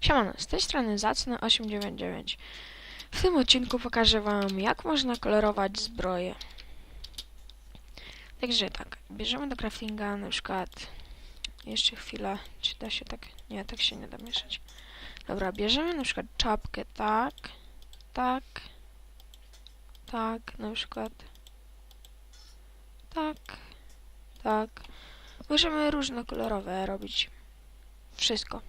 Siemano, z tej strony Zacny899. W tym odcinku pokażę wam, jak można kolorować zbroję. Także tak, bierzemy do craftinga na przykład... Jeszcze chwilę, czy da się tak... Nie, tak się nie da mieszać. Dobra, bierzemy na przykład czapkę tak, tak, tak, na przykład tak, tak. Możemy różne kolorowe robić. Wszystko.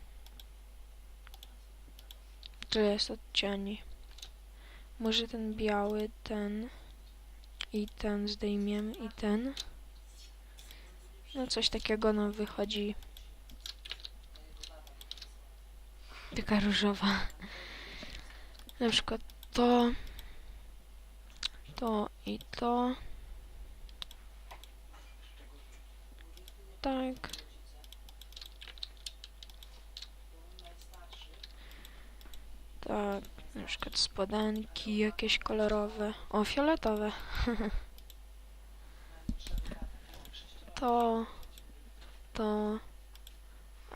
Tu jest odcień. Może ten biały, ten i ten zdejmiemy i ten. No coś takiego nam wychodzi. Taka różowa. Na przykład to, to i to. Tak. Tak, na przykład spodenki jakieś kolorowe. O, fioletowe. to, to,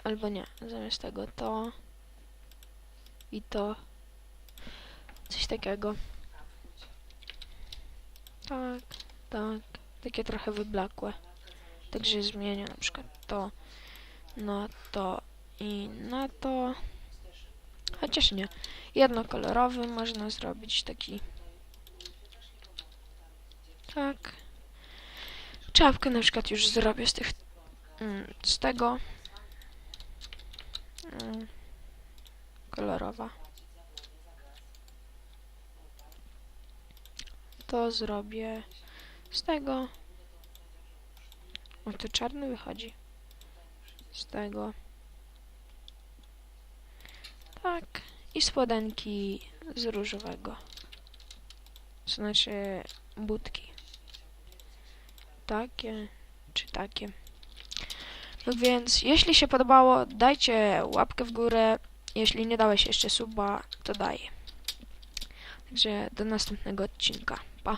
albo nie, zamiast tego to i to. Coś takiego. Tak, tak, takie trochę wyblakłe. Także zmienię na przykład to na to i na to. Chociaż nie. Jednokolorowy można zrobić taki. Tak. Czapkę na przykład już zrobię z tych. mm, Z tego. Mm, Kolorowa. To zrobię z tego. O, to czarny wychodzi. Z tego. Tak. I spodenki z różowego. Znaczy budki. Takie czy takie. No więc, jeśli się podobało, dajcie łapkę w górę. Jeśli nie dałeś jeszcze suba, to daj. Także do następnego odcinka. Pa.